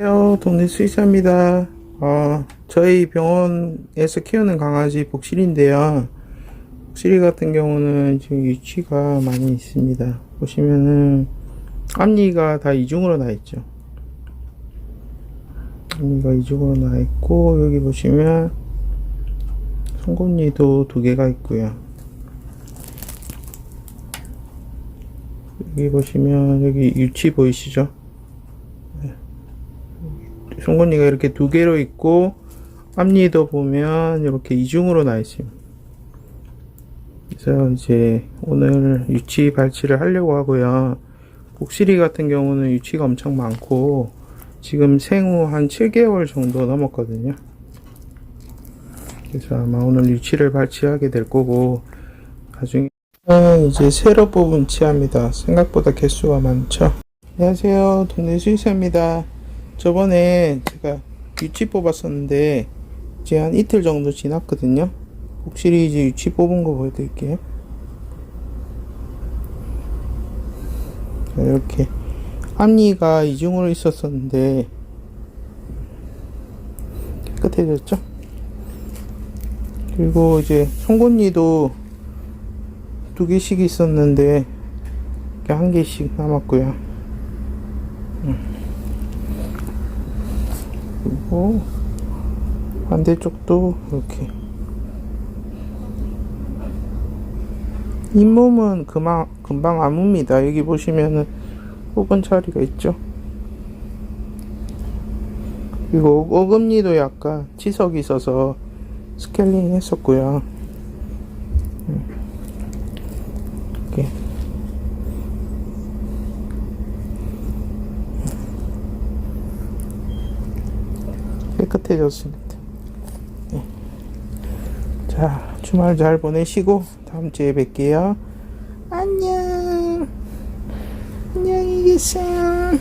안녕하세요. 동네 수의사입니다. 어, 저희 병원에서 키우는 강아지 복실인데요. 복실이 같은 경우는 지금 유치가 많이 있습니다. 보시면은 앞니가 다 이중으로 나 있죠. 앞니가 이중으로 나 있고 여기 보시면 송곳니도 두 개가 있고요. 여기 보시면 여기 유치 보이시죠? 송곳니가 이렇게 두 개로 있고 앞니도 보면 이렇게 이중으로 나 있습니다. 그래서 이제 오늘 유치 발치를 하려고 하고요. 복실이 같은 경우는 유치가 엄청 많고 지금 생후 한 7개월 정도 넘었거든요. 그래서 아마 오늘 유치를 발치하게 될 거고 나중에 이제 새로 뽑은 치아입니다. 생각보다 개수가 많죠. 안녕하세요. 동네 수의사입니다. 저번에 제가 유치 뽑았었는데 이제 한 이틀 정도 지났거든요. 확실히 이제 유치 뽑은 거 보여드릴게요. 자, 이렇게 앞니가 이중으로 있었었는데 깨끗해졌죠? 그리고 이제 송곳니도 두 개씩 있었는데 한 개씩 남았고요. 그리고 반대쪽도 이렇게 잇몸은 금방, 금방 아뭅니다. 여기 보시면은 혹은 처리가 있죠. 그리고 어금니도 약간 치석이 있어서 스케일링 했었고요. 음. 이렇게 깨끗해졌습니다. 네. 자, 주말 잘 보내시고 다음 주에 뵐게요. 안녕. 안녕히 계세요.